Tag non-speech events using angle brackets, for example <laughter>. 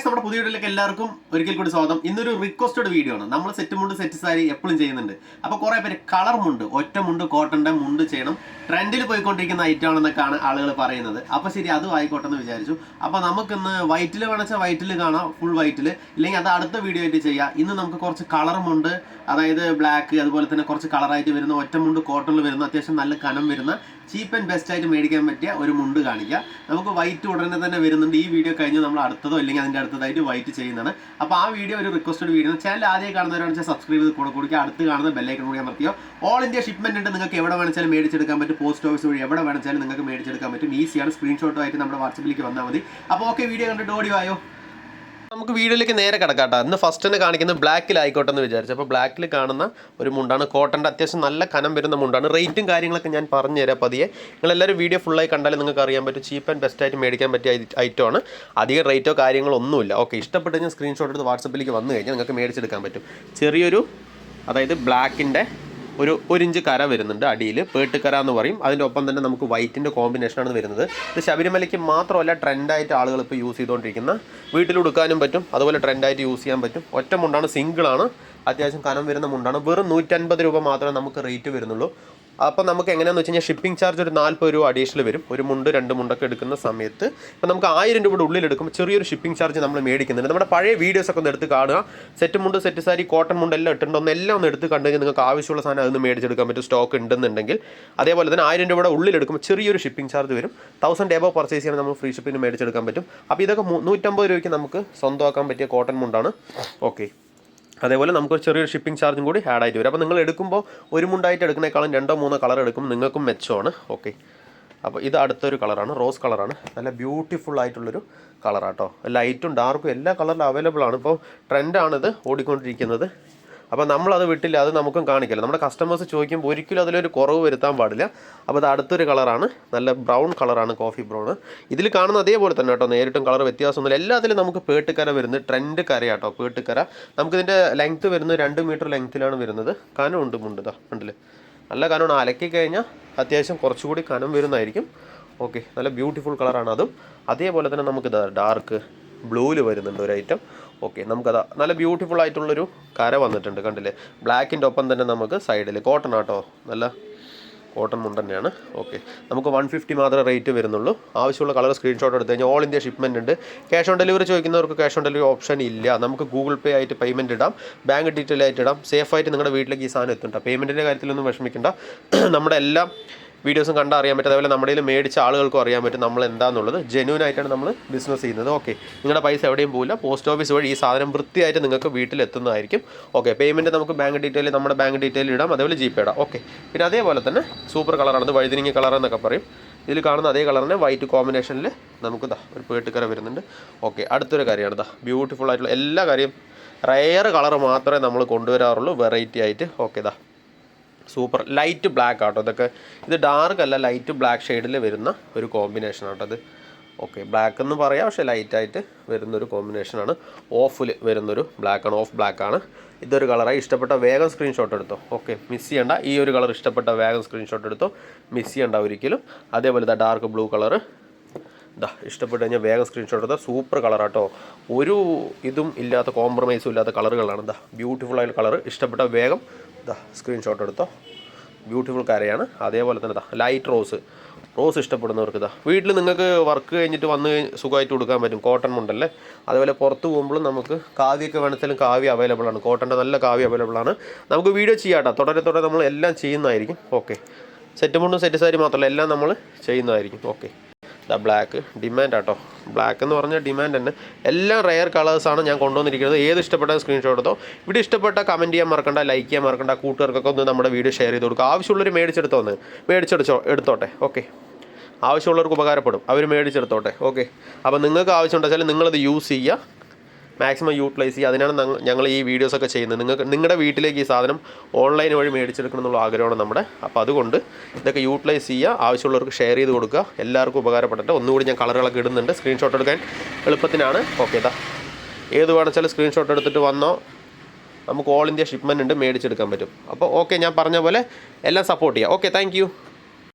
Guys നമ്മുടെ പുതിയ വീഡിയോയിലേക്ക് എല്ലാവർക്കും ഒരിക്കൽ കൂടി സ്വാഗതം. ഇന്നൊരു റിക്വസ്റ്റഡ് വീഡിയോ ആണ്. നമ്മൾ സെറ്റ് മുണ്ട് സെറ്റ് സാരി എപ്പോഴും ചെയ്യുന്നുണ്ട്. അപ്പോൾ കുറേ പേര് കളർ മുണ്ട് ഒറ്റ മുണ്ട് കോട്ടന്റെ മുണ്ട് ചെയ്യണം. ട്രെൻഡിൽ പോയിക്കൊണ്ടിരിക്കുന്ന ഐറ്റം ആണെന്നൊക്കെയാണ് ആളുകൾ പറയുന്നത്. അപ്പോൾ ശരി അതും ആയിക്കോട്ടെ എന്ന് വിചാരിച്ചു. അപ്പോൾ നമുക്കിന്ന് വൈറ്റിൽ വേണമെച്ചാൽ വൈറ്റിൽ കാണാം ഫുൾ വൈറ്റിൽ ഇല്ലെങ്കിൽ അത് അടുത്ത വീഡിയോ ആയിട്ട് ചെയ്യാം. ഇന്ന് നമുക്ക് കുറച്ച് കളർ മുണ്ട് അതായത് ബ്ലാക്ക് അതുപോലെ തന്നെ കുറച്ച് കളറായിട്ട് വരുന്ന ഒറ്റ മുണ്ട് കോട്ടണിൽ വരുന്ന അത്യാവശ്യം നല്ല കനം വരുന്ന ചീപ്പ് ആൻഡ് ബെസ്റ്റ് ആയിട്ട് മേടിക്കാൻ പറ്റിയ ഒരു മുണ്ട് കാണിക്കാം. നമുക്ക് വൈറ്റ് ഉടനെ തന്നെ വരുന്നുണ്ട്. ഈ വീഡിയോ കഴിഞ്ഞ് നമ്മൾ അടുത്തതോ അല്ലെങ്കിൽ അതിന്റെ അടുത്തതായിട്ട് വൈറ്റ് ചെയ്യുന്നതാണ്. അപ്പോൾ ആ വീഡിയോ ഒരു റിക്വസ്റ്റഡ് വീഡിയോ ചാനൽ ആദ്യം കാണുന്നവരാണെന്ന് വെച്ചാൽ സബ്സ്ക്രൈബ് ചെയ്ത് കൂടെ കൊടുക്കുക അടുത്ത് കാണുന്ന ബെല്ലൈക്കൺ കൂടി അമർത്തിയോ. ഓൾ ഇന്ത്യ ഷിപ്മെന്റ് ഉണ്ട്. നിങ്ങൾക്ക് എവിടെ വേണമെച്ചാലും മേടിച്ചെടുക്കാൻ പറ്റും. പോസ്റ്റ് ഓഫീസ് വഴി എവിടെ വേണമെച്ചാലും നിങ്ങൾക്ക് മേടിച്ചെടുക്കാൻ പറ്റും. ഈസിയാണ് സ്ക്രീൻഷോട്ടുമായിട്ട് നമ്മുടെ വാട്സപ്പിലേക്ക് വന്നാൽ മതി. അപ്പോൾ ഓക്കെ വീഡിയോ കണ്ടിട്ട് ഓടി വായോ നമുക്ക് വീഡിയോയിലേക്ക് നേരെ കിടക്കാട്ടോ ഇന്ന് ഫസ്റ്റ് തന്നെ കാണിക്കുന്നത് ബ്ലാക്കിലായിക്കോട്ടെ എന്ന് വിചാരിച്ചു. അപ്പോൾ ബ്ലാക്കിൽ കാണുന്ന ഒരു മുണ്ടാണ്. കോട്ടന്റെ അത്യാവശ്യം നല്ല കനം വരുന്ന മുണ്ടാണ്. റേറ്റും കാര്യങ്ങളൊക്കെ ഞാൻ പറഞ്ഞു തരാം പതിയെ. നിങ്ങളെല്ലാവരും വീഡിയോ ഫുള്ളായി കണ്ടാൽ നിങ്ങൾക്ക് അറിയാൻ പറ്റും. ചീപ്പ് ആൻഡ് ബെസ്റ്റ് ആയിട്ട് മേടിക്കാൻ പറ്റിയ ഐറ്റം ആണ്. അധികം റേറ്റോ കാര്യങ്ങളൊന്നുമില്ല ഓക്കെ ഇഷ്ടപ്പെട്ട് ഞാൻ സ്ക്രീൻഷോട്ട് എടുത്ത് വാട്സപ്പിലേക്ക് വന്നു കഴിഞ്ഞാൽ നിങ്ങൾക്ക് മേടിച്ചെടുക്കാൻ പറ്റും. ചെറിയൊരു അതായത് ബ്ലാക്കിന്റെ ഒരു ഒരു ഇഞ്ച് കര വരുന്നുണ്ട് അടിയിൽ. പേട്ടുകര എന്ന് പറയും. അതിന്റെ ഒപ്പം തന്നെ നമുക്ക് വൈറ്റിന്റെ കോമ്പിനേഷനാണ് വരുന്നത്. ഇത് ശബരിമലയ്ക്ക് മാത്രമല്ല ട്രെൻഡായിട്ട് ആളുകൾ ഇപ്പോൾ യൂസ് ചെയ്തുകൊണ്ടിരിക്കുന്ന വീട്ടിൽ ഉടുക്കാനും പറ്റും. അതുപോലെ ട്രെൻഡായിട്ട് യൂസ് ചെയ്യാൻ പറ്റും. ഒറ്റ മുണ്ടാണ് സിംഗിളാണ് അത്യാവശ്യം കനം വരുന്ന മുണ്ടാണ്. വെറും നൂറ്റൻപത് രൂപ മാത്രമേ നമുക്ക് റേറ്റ് വരുന്നുള്ളൂ. അപ്പോൾ നമുക്ക് എങ്ങനെയാണെന്ന് വെച്ച് കഴിഞ്ഞാൽ ഷിപ്പിംഗ് ചാർജ് ഒരു നാൽപ്പത് രൂപ അഡീഷണൽ വരും. ഒരു മുണ്ട് രണ്ട് മുണ്ടൊക്കെ എടുക്കുന്ന സമയത്ത്. ഇപ്പോൾ നമുക്ക് ആയിരം രൂപയുടെ ഉള്ളിൽ എടുക്കുമ്പോൾ ചെറിയൊരു ഷിപ്പിംഗ് ചാർജ് നമ്മൾ മേടിക്കുന്നുണ്ട്. നമ്മുടെ പഴയ വീഡിയോസ് ഒക്കെ ഒന്ന് എടുത്ത് കാണുക. സെറ്റ് മുണ്ട് സെറ്റ് സാരി കോട്ടൺ മുണ്ട് എല്ലാം ഇട്ടിട്ടുണ്ടോ. എല്ലാം ഒന്ന് എടുത്ത് കണ്ടു കഴിഞ്ഞാൽ നിങ്ങൾക്ക് ആവശ്യമുള്ള സാധനം അതൊന്ന് മേടിച്ചെടുക്കാൻ പറ്റും. സ്റ്റോക്ക് ഉണ്ടെന്നുണ്ടെങ്കിൽ. അതേപോലെ തന്നെ ആയിരം രൂപയുടെ ഉള്ളിൽ എടുക്കുമ്പോൾ ചെറിയൊരു ഷിപ്പിംഗ് ചാർജ് വരും. തൗസൻഡ് എബോ പർച്ചേസ് ചെയ്യണം നമ്മൾ ഫ്രീ ഷിപ്പിംഗ് മേടിച്ചെടുക്കാൻ പറ്റും. അപ്പോൾ ഇതൊക്കെ നൂറ്റമ്പത് രൂപയ്ക്ക് നമുക്ക് സ്വന്തമാക്കാൻ പറ്റിയ കോട്ടൺ മുണ്ടാണ്. ഓക്കെ അതേപോലെ നമുക്കൊരു ചെറിയൊരു ഷിപ്പിംഗ് ചാർജും കൂടി ആഡ് ആയിട്ട് വരും. അപ്പോൾ നിങ്ങൾ എടുക്കുമ്പോൾ ഒരു മുണ്ടായിട്ട് എടുക്കുന്നേക്കാളും രണ്ടോ മൂന്നോ കളർ എടുക്കും. നിങ്ങൾക്കും മെച്ചമാണ് ഓക്കെ അപ്പോൾ ഇത് അടുത്തൊരു കളറാണ് റോസ് കളറാണ് നല്ല ബ്യൂട്ടിഫുൾ ആയിട്ടുള്ളൊരു കളറാട്ടോ ലൈറ്റും ഡാർക്കും എല്ലാ കളറിലും അവൈലബിൾ ആണ്. ഇപ്പോൾ ട്രെൻഡാണിത് ഓടിക്കൊണ്ടിരിക്കുന്നത്. അപ്പോൾ നമ്മളത് വിട്ടില്ല അത് നമുക്കും കാണിക്കില്ല. നമ്മുടെ കസ്റ്റമേഴ്സ് ചോദിക്കുമ്പോൾ ഒരിക്കലും അതിലൊരു കുറവ് വരുത്താൻ പാടില്ല. അപ്പോൾ അത് അടുത്തൊരു കളറാണ് നല്ല ബ്രൗൺ കളറാണ് കോഫി ബ്രൗൺ ഇതിൽ കാണുന്ന അതേപോലെ തന്നെ കേട്ടോ നേരിട്ടും കളർ വ്യത്യാസമൊന്നുമില്ല. എല്ലാത്തിലും നമുക്ക് പേട്ടുകര വരുന്നത് ട്രെൻഡ് കരയാട്ടോ പേട്ടുകര. നമുക്കിതിന്റെ ലെങ്ത്ത് വരുന്നത് രണ്ട് മീറ്റർ ലെങ്ത്തിലാണ് വരുന്നത്. കനമുണ്ട് മുണ്ട് ഇതാ നല്ല കനമാണ്. അലക്കി കഴിഞ്ഞാൽ അത്യാവശ്യം കുറച്ചുകൂടി കനം വരുന്നതായിരിക്കും. ഓക്കെ നല്ല ബ്യൂട്ടിഫുൾ കളറാണ് അതും. അതേപോലെ തന്നെ നമുക്ക് ഡാർക്ക് ബ്ലൂവിൽ വരുന്നുണ്ട് ഒരു ഐറ്റം ഓക്കെ നമുക്കത് നല്ല ബ്യൂട്ടിഫുൾ ആയിട്ടുള്ളൊരു കര വന്നിട്ടുണ്ട് കണ്ടില്ലേ? ബ്ലാക്കിന്റെ ഒപ്പം തന്നെ നമുക്ക് സൈഡിൽ കോട്ടൺ ആട്ടോ. നല്ല കോട്ടൺ മുണ്ട് തന്നെയാണ്. ഓക്കെ നമുക്ക് വൺ ഫിഫ്റ്റി മാത്രമേ റേറ്റ് വരുന്നുള്ളൂ. ആവശ്യമുള്ള കളർ സ്ക്രീൻഷോട്ട് എടുത്ത് കഴിഞ്ഞാൽ ഓൾ ഇന്ത്യ ഷിപ്മെന്റ് ഉണ്ട്. ക്യാഷ് ഓൺ ഡെലിവറി ചോദിക്കുന്നവർക്ക് ക്യാഷ് ഓൺ ഡെലിവറി ഓപ്ഷൻ ഇല്ല. നമുക്ക് ഗൂഗിൾ പേ ആയിട്ട് പേയ്മെന്റ് ഇടാം. ബാങ്ക് ഡീറ്റെയിൽ ആയിട്ട് ഇടാം. സേഫായിട്ട് നിങ്ങളുടെ വീട്ടിലേക്ക് ഈ സാധനം എത്തുന്നുണ്ട് പേയ്മെന്റിന്റെ കാര്യത്തിലൊന്നും വിഷമിക്കേണ്ട. <clears throat> നമ്മുടെ എല്ലാം വീഡിയോസും കണ്ടാൽ അറിയാൻ പറ്റും. അതേപോലെ നമ്മുടെ കയ്യിൽ മേടിച്ച ആളുകൾക്കും അറിയാൻ പറ്റും നമ്മൾ എന്താണെന്നുള്ളത് ജെന്യൂൻ ആയിട്ടാണ് നമ്മൾ ബിസിനസ് ചെയ്യുന്നത്. ഓക്കെ നിങ്ങളുടെ പൈസ എവിടെയും പോകില്ല പോസ്റ്റ് ഓഫീസ് വഴി ഈ സാധനം വൃത്തിയായിട്ട് നിങ്ങൾക്ക് വീട്ടിലെത്തുന്നതായിരിക്കും. ഓക്കെ പേയ്മെന്റ് നമുക്ക് ബാങ്ക് ഡീറ്റെയിൽ നമ്മുടെ ബാങ്ക് ഡീറ്റെയിൽ ഇടാം. അതേപോലെ ജി പേ ഇടാം. ഓക്കെ പിന്നെ അതേപോലെ തന്നെ സൂപ്പർ കളറാണ് ഇത് വഴുതിരിങ്ങ കളർ എന്നൊക്കെ പറയും. ഇതിൽ കാണുന്ന അതേ കളറിന് വൈറ്റ് കോമ്പിനേഷനിൽ നമുക്ക് ദാ ഒരു പേട്ടുകര വരുന്നുണ്ട്. ഓക്കെ അടുത്തൊരു കാര്യമാണ് ദാ ബ്യൂട്ടിഫുൾ ആയിട്ടുള്ള എല്ലാ കാര്യം റയർ കളർ മാത്രമേ നമ്മൾ കൊണ്ടുവരാറുള്ളൂ. വെറൈറ്റി ആയിട്ട്. ഓക്കെ ദാ. സൂപ്പർ ലൈറ്റ് ബ്ലാക്ക് ആട്ടോ. ഇതൊക്കെ ഇത് ഡാർക്ക് അല്ല ലൈറ്റ് ബ്ലാക്ക് ഷെയ്ഡിൽ വരുന്ന ഒരു കോമ്പിനേഷൻ ആട്ടോ അത്. ഓക്കെ ബ്ലാക്ക് എന്ന് പറയാം പക്ഷേ ലൈറ്റായിട്ട് വരുന്നൊരു കോമ്പിനേഷനാണ് ഓഫിൽ വരുന്നൊരു ബ്ലാക്ക് ആണ് ഓഫ് ബ്ലാക്ക് ആണ്. ഇതൊരു കളറായി ഇഷ്ടപ്പെട്ട വേഗം സ്ക്രീൻഷോട്ട് എടുത്തോ. ഓക്കെ മിസ് ചെയ്യണ്ട. ഈ ഒരു കളർ ഇഷ്ടപ്പെട്ട വേഗം സ്ക്രീൻഷോട്ട് എടുത്തോ. മിസ് ചെയ്യണ്ട ഒരിക്കലും. അതേപോലെ ഇതാ ഡാർക്ക് ബ്ലൂ കളർ ഇതാ ഇഷ്ടപ്പെട്ട് കഴിഞ്ഞാൽ വേഗം സ്ക്രീൻഷോട്ട് എടുത്താൽ സൂപ്പർ കളറാട്ടോ ഒരു ഇതും ഇല്ലാത്ത കോംപ്രമൈസും ഇല്ലാത്ത കളറുകളാണ് ഇതാ ബ്യൂട്ടിഫുൾ ആയിട്ടുള്ള കളർ ഇഷ്ടപ്പെട്ട വേഗം സ്ക്രീൻഷോട്ട് എടുത്തോ. ബ്യൂട്ടിഫുൾ കരയാണ്. അതേപോലെ തന്നെ ഇതാ ലൈറ്റ് റോസ് റോസ് ഇഷ്ടപ്പെടുന്നവർക്ക് ഇതാ വീട്ടിൽ നിങ്ങൾക്ക് വർക്ക് കഴിഞ്ഞിട്ട് വന്ന് സുഖമായിട്ട് കൊടുക്കാൻ പറ്റും. കോട്ടൺ മുണ്ടല്ലേ അതേപോലെ പുറത്ത് പോകുമ്പോഴും നമുക്ക് കാവ്യൊക്കെ വേണമെങ്കിലും കാവ്യ അവൈലബിൾ ആണ്. കോട്ടന്റെ നല്ല കാവ്യ അവൈലബിൾ ആണ്. നമുക്ക് വീഡിയോ ചെയ്യാം കേട്ടോ തുടരെ തുടരെ നമ്മൾ എല്ലാം ചെയ്യുന്നതായിരിക്കും. ഓക്കെ സെറ്റ് മുണ്ടും സെറ്റ് സാരി മാത്രമല്ല. എല്ലാം നമ്മൾ ചെയ്യുന്നതായിരിക്കും. ഓക്കെ ദ ബ്ലാക്ക് ഡിമാൻഡ് ആട്ടോ. ബ്ലാക്ക് എന്ന് പറഞ്ഞാൽ ഡിമാൻഡ് തന്നെ. എല്ലാം റെയർ കളേഴ്സാണ് ഞാൻ കൊണ്ടുവന്നിരിക്കുന്നത്. ഏത് ഇഷ്ടപ്പെട്ട സ്ക്രീൻഷോട്ട് എടുത്തോ. ഇവിടെ ഇഷ്ടപ്പെട്ട കമന്റ് ചെയ്യാൻ മറക്കണ്ട ലൈക്ക് ചെയ്യാൻ മറക്കണ്ട കൂട്ടുകാർക്കൊക്കെ ഒന്ന് നമ്മുടെ വീഡിയോ ഷെയർ ചെയ്ത് കൊടുക്കുക ആവശ്യമുള്ളവർ മേടിച്ചെടുത്തോ ഒന്ന്. മേടിച്ചെടുത്തോ എടുത്തോട്ടെ. ഓക്കെ ആവശ്യമുള്ളവർക്ക് ഉപകാരപ്പെടും. അവർ മേടിച്ചെടുത്തോട്ടെ. ഓക്കെ അപ്പോൾ നിങ്ങൾക്ക് ആവശ്യമുണ്ടെന്ന് വെച്ചാൽ നിങ്ങളത് യൂസ് ചെയ്യുക. മാക്സിമം യൂട്ടിലൈസ് ചെയ്യുക. അതിനാണ് ഞങ്ങ- ഞങ്ങൾ ഈ വീഡിയോസൊക്കെ ചെയ്യുന്നത്. നിങ്ങൾക്ക് നിങ്ങളുടെ വീട്ടിലേക്ക് ഈ സാധനം ഓൺലൈൻ വഴി മേടിച്ചെടുക്കണം എന്നുള്ള ആഗ്രഹമാണ് നമ്മുടെ. അപ്പോൾ അതുകൊണ്ട് ഇതൊക്കെ യൂട്ടിലൈസ് ചെയ്യുക. ആവശ്യമുള്ളവർക്ക് ഷെയർ ചെയ്ത് കൊടുക്കുക. എല്ലാവർക്കും ഉപകാരപ്പെടട്ടെ. ഒന്നുകൂടി ഞാൻ കളറുകളൊക്കെ ഇടുന്നുണ്ട്. സ്ക്രീൻഷോട്ട് എടുക്കാൻ എളുപ്പത്തിനാണ്. ഓക്കെ ഇതാ ഏത് വേണമെച്ചാലും സ്ക്രീൻഷോട്ട് എടുത്തിട്ട് വന്നോ. നമുക്ക് ഓൾ ഇന്ത്യ ഷിപ്മെന്റ് ഉണ്ട്. മേടിച്ചെടുക്കാൻ പറ്റും. അപ്പോൾ ഓക്കെ ഞാൻ പറഞ്ഞ പോലെ എല്ലാം സപ്പോർട്ട് ചെയ്യാം. Okay thank